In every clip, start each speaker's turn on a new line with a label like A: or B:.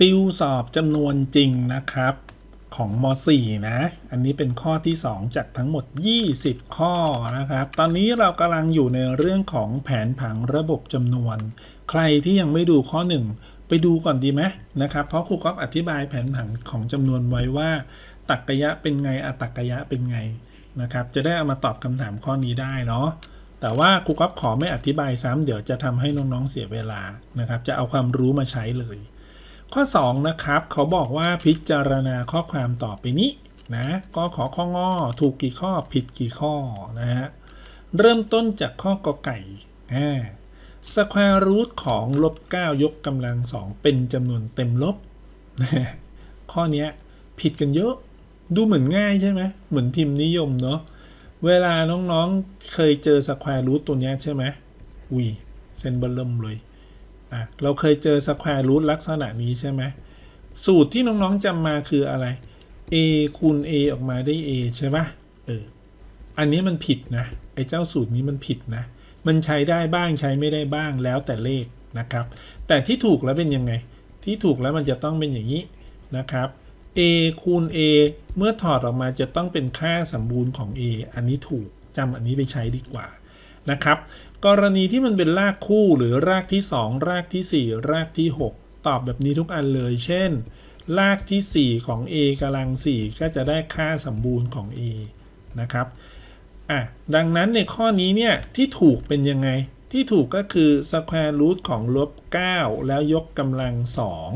A: ติวสอบจำนวนจริงนะครับของม .4 นะ อันนี้เป็นข้อที่ 2 จากทั้งหมด 20 ข้อนะครับ ตอนนี้เรากำลังอยู่ในเรื่องของแผนผังระบบจำนวน ใครที่ยังไม่ดูข้อ 1 ไปดูก่อนดีไหมนะครับ เพราะครูก๊อฟอธิบายแผนผังของจำนวนไว้ว่า ตักกะยะเป็นไงอะตักกะยะเป็นไงนะครับ จะได้เอามาตอบคำถามข้อนี้ได้เนาะ แต่ว่าครูก๊อฟขอไม่อธิบายซ้ำเดี๋ยวจะทำให้น้องๆเสียเวลานะครับ จะเอาความรู้มาใช้เลย ข้อ 2 นะครับ เขาบอกว่าพิจารณาข้อความต่อไปนี้นะก็ขอข้องอถูกกี่ข้อผิดกี่ข้อนะฮะเริ่มต้นจากข้อกอไก่อ่าสแควร์รูทของลบ9ยกกำลัง2เป็นจำนวนเต็มลบข้อนี้ผิดกันเยอะดูเหมือนง่ายใช่ไหมเหมือนพิมพ์นิยมเนาะเวลาน้องๆเคยเจอสแควร์รูทตัวนี้ใช่ไหมอุ้ยเส้นเบลเริ่มเลย อะเราเคยเจอสแควร์รูทลักษณะนี้ใช่ไหมสูตรที่น้องๆจำมาคืออะไร a คูณ a ออกมาได้ a ใช่ปะเอออันนี้มันผิดนะไอ้เจ้าสูตรนี้มันผิดนะ มันใช้ได้บ้างใช้ไม่ได้บ้างแล้วแต่เลขนะครับ แต่ที่ถูกแล้วเป็นยังไง ที่ถูกแล้วมันจะต้องเป็นอย่างนี้นะครับ a คูณ a เมื่อถอดออกมาจะต้องเป็นค่าสมบูรณ์ของ a อันนี้ถูกจำอันนี้ไปใช้ดีกว่า นะครับ กรณีที่มันเป็นรากคู่หรือรากที่ 2 รากที่ 4 รากที่ 6 ตอบแบบนี้ทุกอันเลย เช่น รากที่ 4 ของ a กำลัง 4 ก็จะได้ค่าสมบูรณ์ของ a นะครับอะดังนั้นในข้อนี้เนี่ยที่ถูกเป็นยังไงที่ถูกก็คือ square root ของลบ 9 แล้วยกกำลัง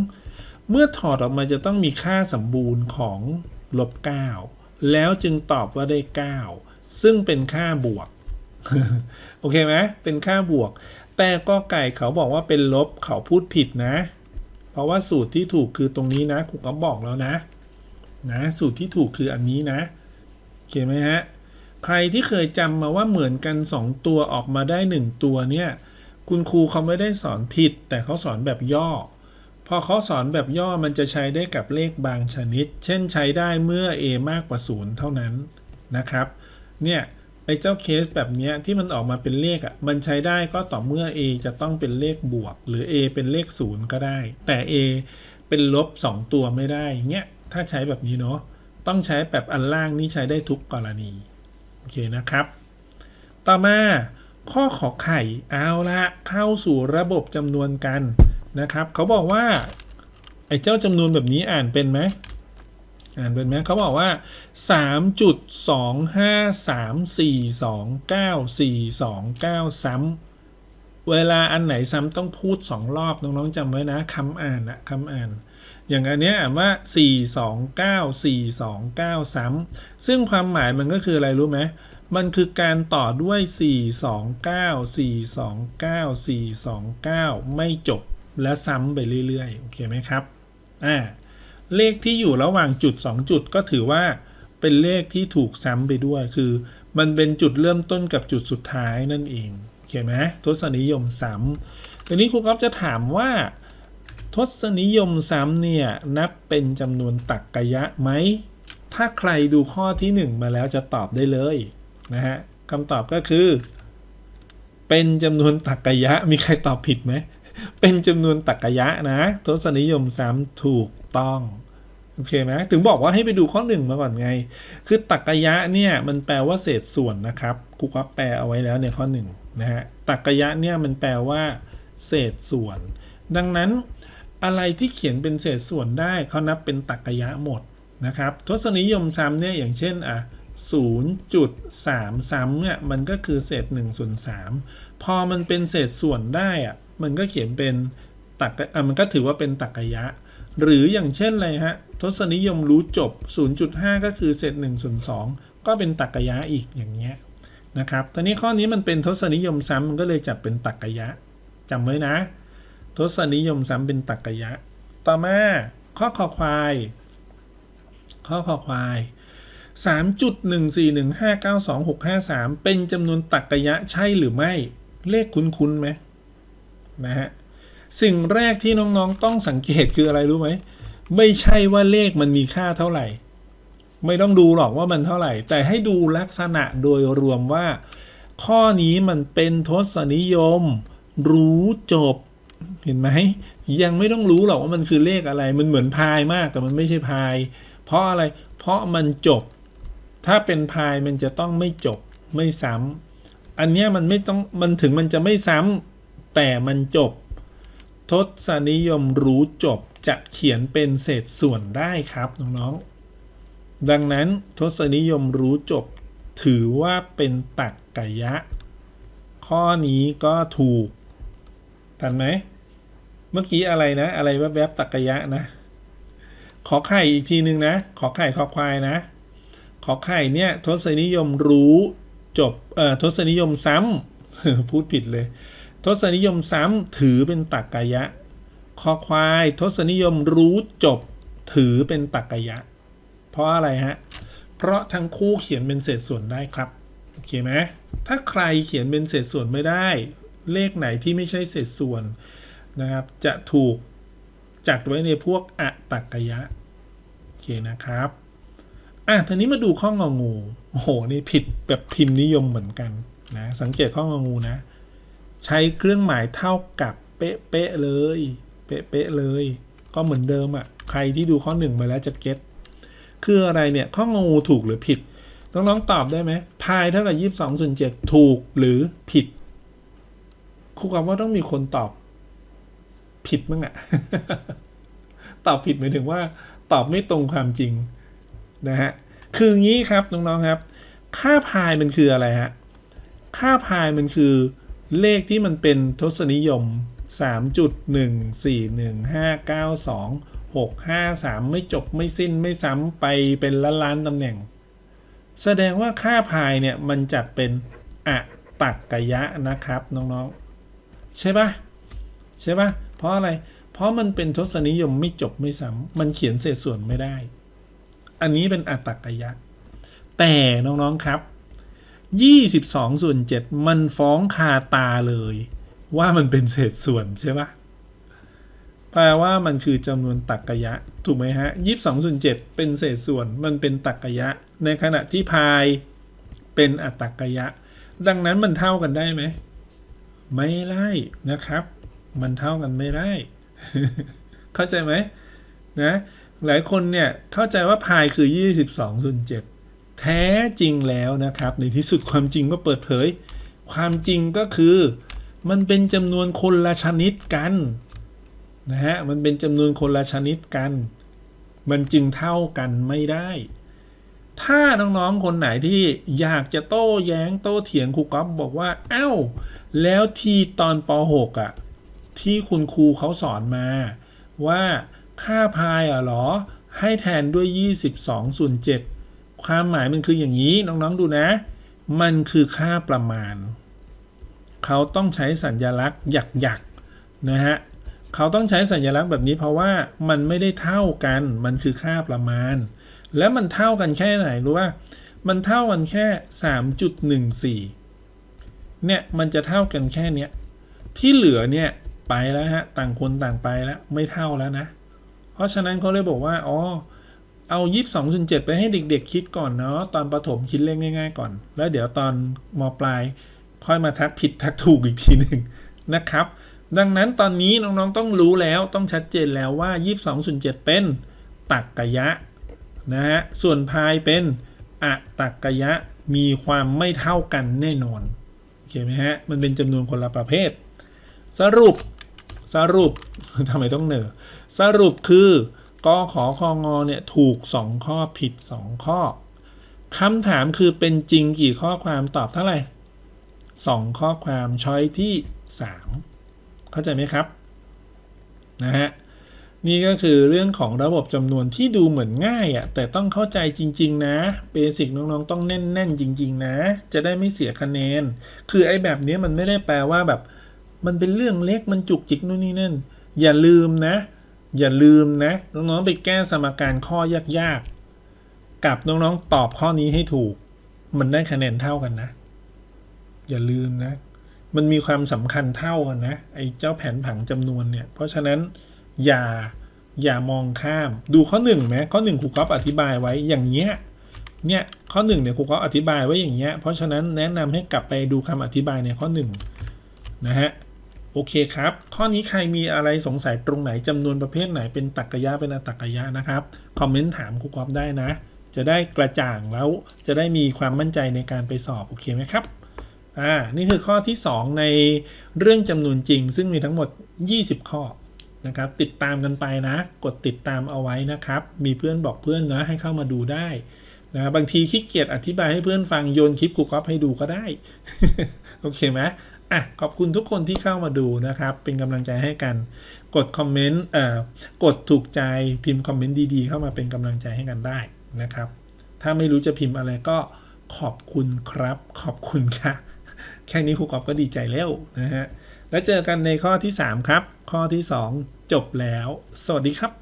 A: 2 เมื่อถอดออกมาจะต้องมีค่าสมบูรณ์ของลบ 9 แล้วจึงตอบว่าได้ 9 ซึ่งเป็นค่าบวก โอเคไหมเป็นค่าบวก แต่ก็ไก่เขาบอกว่าเป็นลบเขาพูดผิดนะ เพราะว่าสูตรที่ถูกคือตรงนี้นะครูก็บอกแล้วนะ นะ สูตรที่ถูกคืออันนี้นะโอเคไหมฮะใครที่เคยจำมาว่าเหมือนกัน 2 ตัวออกมาได้ 1 ตัวเนี่ย คุณครูเขาไม่ได้สอนผิด แต่เขาสอนแบบย่อ พอเขาสอนแบบย่อมันจะใช้ได้กับเลขบางชนิด เช่นใช้ได้เมื่อ a มากกว่า 0 เท่านั้นนะครับ เนี่ย ไอ้เจ้าเคสแบบนี้ที่มันออกมาเป็นเลขอะมันใช้ได้ก็ต่อเมื่อ a จะต้องเป็นเลขบวก หรือ a เป็นเลข0ก็ได้ แต่ a เป็นลบ 2 ตัวไม่ได้เงี้ยถ้าใช้แบบนี้เนาะต้องใช้แบบอันล่างนี่ใช้ได้ทุกกรณี โอเคนะครับ ต่อมาข้อขอไข่เอาละเข้าสู่ระบบจำนวนกันนะครับ เขาบอกว่า ไอ้เจ้าจำนวนแบบนี้อ่านเป็นไหม อ่านเป็นไหมเขาบอกว่า 3.25342942ซ้ำเวลาอันไหนซ้ำต้องพูด 2 รอบ น้อง ๆจำไว้นะคำอ่านอะคำอ่าน อย่างอันเนี้ยอ่านว่า 429 429 ซ้ำซึ่งความหมายมันก็คืออะไรรู้ไหมมันคือการต่อด้วย 429 429 429 ไม่จบและซ้ำไปเรื่อยๆ โอเคไหมครับ อ่า เลขที่อยู่ระหว่างจุด 2 จุดก็ถือว่าเป็นเลขที่ถูกซ้ำไปด้วย คือ มันเป็นจุดเริ่มต้นกับจุดสุดท้ายนั่นเองโอเคไหมทศนิยมซ้ำทีนี้ครูก๊อฟจะถามว่า ทศนิยมซ้ำเนี่ยนับเป็นจำนวนตักกยะไหม ถ้าใครดูข้อที่ 1 มาแล้วจะตอบได้เลยนะฮะคำตอบก็คือ เป็นจำนวนตักกยะ มีใครตอบผิดไหม เป็นจำนวนตักกะยะนะ ทศนิยมซ้ำถูกต้องโอเคไหมถึงบอกว่าให้ไปดูข้อหนึ่งมาก่อนไง คือตักกะยะเนี่ยมันแปลว่าเศษส่วนนะครับครูก็แปลเอาไว้แล้วในข้อหนึ่งนะฮะตักกะยะเนี่ยมันแปลว่าเศษส่วน ดังนั้นอะไรที่เขียนเป็นเศษส่วนได้เขานับเป็นตักกยะหมดนะครับทศนิยมซ้ำเนี่ยอย่างเช่นอะ0.3ซ้ำเนี่ยมันก็คือเศษ1ส่วน3พอมันเป็นเศษส่วนได้อะ มันก็เขียนเป็นตักอะมันก็ถือว่าเป็นตักกะยะ หรืออย่างเช่นอะไรฮะทศนิยมรู้จบ 0.5 ก็คือเศษ1ส่วน2ก็เป็นตักกะยะอีกอย่างเงี้ยนะครับตอนนี้ข้อนี้มันเป็นทศนิยมซ้ำมันก็เลยจัดเป็นตักกะยะจำไว้นะ ทศนิยมซ้ำเป็นตักกะยะ ต่อมาข้อคอควาย ข้อคอควาย 3.141592653 เป็นจำนวนตักกะยะใช่หรือไม่ เลขคุ้นๆไหม นะฮะสิ่งแรกที่น้องๆต้องสังเกตคืออะไรรู้ไหมไม่ใช่ว่าเลขมันมีค่าเท่าไหร่ ไม่ต้องดูหรอกว่ามันเท่าไหร่ แต่ให้ดูลักษณะโดยรวมว่า ข้อนี้มันเป็นทศนิยม รู้จบ เห็นไหมยังไม่ต้องรู้หรอกว่ามันคือเลขอะไรมันเหมือนพายมากแต่มันไม่ใช่พาย เพราะอะไรเพราะมันจบ ถ้าเป็นพายมันจะต้องไม่จบไม่ซ้ำอันเนี้ยมันไม่ต้องมันถึงมันจะไม่ซ้ำ แต่มันจบ ทศนิยมรู้จบจะเขียนเป็นเศษส่วนได้ครับน้องๆ ดังนั้นทศนิยมรู้จบ ถือว่าเป็นตักกยะ ข้อนี้ก็ถูก ทันไหม เมื่อกี้อะไรนะ อะไรแวบๆตักกยะนะ ขอไข่อีกทีหนึ่งนะ ขอไข่ขอควายนะ ขอไข่เนี่ยทศนิยมรู้จบ เอ่อ ทศนิยมซ้ำพูดผิดเลย ทศนิยมซ้ำถือเป็นตักกะยะคอควายทศนิยมรู้จบ ถือเป็นตักกะยะ เพราะอะไรฮะ เพราะทั้งคู่เขียนเป็นเศษส่วนได้ครับ โอเคไหมถ้าใครเขียนเป็นเศษส่วนไม่ได้ เลขไหนที่ไม่ใช่เศษส่วนนะครับ จะถูกจัดไว้ในพวกอะตักกะยะ โอเคนะครับ อะทีนี้มาดูข้ององู โอ้โห นี่ผิดแบบพิมพ์นิยมเหมือนกันนะ สังเกตข้ององูนะ ใช้เครื่องหมายเท่ากับเป๊ะๆเลย เป๊ะๆเลย ก็เหมือนเดิมอะ่ะ ใครที่ดูข้อหนึ่งมาแล้วจะเก็ตคืออะไรเนี่ย ข้องูถูกหรือผิด น้องๆตอบได้ไหมพายเท่ากับยี่สิบสองส่วนเจ็ดถูกหรือผิดครูกับว่าต้องมีคนตอบผิดมั้งอะตอบผิดหมายถึงว่า ตอบไม่ตรงความจริงนะฮะ คืองี้ครับน้องๆครับ ค่าพายมันคืออะไรฮะ ค่าพายมันคือ เลขที่มันเป็นทศนิยม 3.141592653 ไม่จบไม่สิ้นไม่ซ้ำไปเป็นล้านล้านตำแหน่ง แสดงว่าค่าพายเนี่ย มันจะเป็นอะตักกะยะนะครับ น้องๆ ใช่ปะใช่ปะเพราะอะไร เพราะมันเป็นทศนิยมไม่จบไม่ซ้ำมันเขียนเศษส่วนไม่ได้ อันนี้เป็นอัตตกยะ แต่น้องๆครับ 22 ส่วน 7 มันฟ้องคาตาเลย ว่ามันเป็นเศษส่วนใช่ปะแปลว่ามันคือจำนวนตักกยะ ถูกไหมฮะ 22 ส่วน 7 เป็นเศษส่วนมันเป็นตักกยะ ในขณะที่พายเป็นอัตตกยะ ดังนั้นมันเท่ากันได้ไหม ไม่ได้นะครับ มันเท่ากันไม่ได้ เข้าใจไหมนะหลายคนเนี่ยเข้าใจว่าพายคือ 22ส่วน7 แท้จริงแล้วนะครับ ในที่สุดความจริงก็เปิดเผย ความจริงก็คือมันเป็นจำนวนคนละชนิดกันนะฮะมันเป็นจำนวนคนละชนิดกัน มันจึงเท่ากันไม่ได้ ถ้าน้องๆคนไหนที่อยากจะโต้แย้งโต้เถียงครูก๊อฟบอกว่าเอ้าแล้วที่ตอนป .6 อะที่คุณครูเขาสอนมา ว่าค่าพายอะหรอ ให้แทนด้วย 22ส่วน7 ความหมายมันคืออย่างนี้น้องๆดูนะ มันคือค่าประมาณ เขาต้องใช้สัญลักษณ์หยักๆนะฮะเขาต้องใช้สัญลักษณ์แบบนี้เพราะว่ามันไม่ได้เท่ากัน มันคือค่าประมาณ แล้วมันเท่ากันแค่ไหนรู้ว่า มันเท่ากันแค่ 3.14 เนี่ยมันจะเท่ากันแค่เนี้ย ที่เหลือเนี่ยไปแล้วฮะ ต่างคนต่างไปแล้วไม่เท่าแล้วนะ เพราะฉะนั้นเขาเลยบอกว่า อ๋อ เอา 22-7 ไปให้เด็กๆคิดก่อนเนาะตอนประถมคิดเลขง่ายๆก่อน แล้วเดี๋ยวตอนมปลาย ค่อยมาทักผิดทักถูกอีกทีหนึ่งนะครับ ดังนั้นตอนนี้น้องๆต้องรู้แล้วต้องชัดเจนแล้วว่า 22-7 เป็นตักกะยะนะฮะส่วนพายเป็นอะตักกะยะมีความไม่เท่ากันแน่นอนโอเคไหมฮะมันเป็นจำนวนคนละประเภท สรุปสรุปทำไมต้องเหนอสรุปคือ กอขอคองอเนี่ยถูก 2 ข้อผิด 2 ข้อคำถามคือเป็นจริงกี่ข้อความตอบเท่าไหร่ 2 ข้อความช้อยที่ 3 เข้าใจไหมครับนะฮะนี่ก็คือเรื่องของระบบจำนวนที่ดูเหมือนง่ายอะ่ะแต่ต้องเข้าใจจริง ๆ นะเบสิกน้องๆ ต้องแน่น ๆ จริง ๆ นะ จะได้ไม่เสียคะแนน คือไอ้แบบนี้มันไม่ได้แปลว่าแบบ มันเป็นเรื่องเล็กมันจุกจิกนู่นนี่นั่น อย่าลืมนะ อย่าลืมนะ น้องๆไปแก้สมการข้อยากๆ กับน้องๆตอบข้อนี้ให้ถูก มันได้คะแนนเท่ากันนะ อย่าลืมนะ มันมีความสำคัญเท่ากันนะไอ้เจ้าแผนผังจำนวนเนี่ย เพราะฉะนั้นอย่าอย่ามองข้ามดูข้อหนึ่งไหมข้อหนึ่งครูก๊อฟอธิบายไว้อย่างเงี้ยเนี่ยข้อหนึ่งเนี่ยครูก๊อฟอธิบายไว้อย่างเงี้ยเพราะฉะนั้นแนะนำให้กลับไปดูคำอธิบายในข้อหนึ่งนะฮะ โอเคครับ ข้อนี้ใครมีอะไรสงสัยตรงไหนจำนวนประเภทไหนเป็นตรรกะยะเป็นอตรรกะยะนะครับ คอมเมนต์ถามครูกอฟได้นะ จะได้กระจ่างแล้วจะได้มีความมั่นใจในการไปสอบ โอเคไหมครับ อ่า นี่คือข้อที่ 2 ในเรื่องจำนวนจริง ซึ่งมีทั้งหมด 20 ข้อนะครับ ติดตามกันไปนะ กดติดตามเอาไว้นะครับ มีเพื่อนบอกเพื่อนนะให้เข้ามาดูได้นะบางทีขี้เกียจอธิบายให้เพื่อนฟังโยนคลิปครูกอฟให้ดูก็ได้ โอเคไหม อะขอบคุณทุกคนที่เข้ามาดูนะครับ เป็นกำลังใจให้กัน กดคอมเมนต์เอ่อกดถูกใจพิมพ์คอมเมนต์ดีๆ เข้ามาเป็นกำลังใจให้กันได้นะครับ ถ้าไม่รู้จะพิมพ์อะไรก็ขอบคุณครับ ขอบคุณค่ะ แค่นี้ครูกอบก็ดีใจแล้วนะฮะแล้วเจอกันในข้อที่ 3 ครับ ข้อที่ 2 จบแล้ว สวัสดีครับ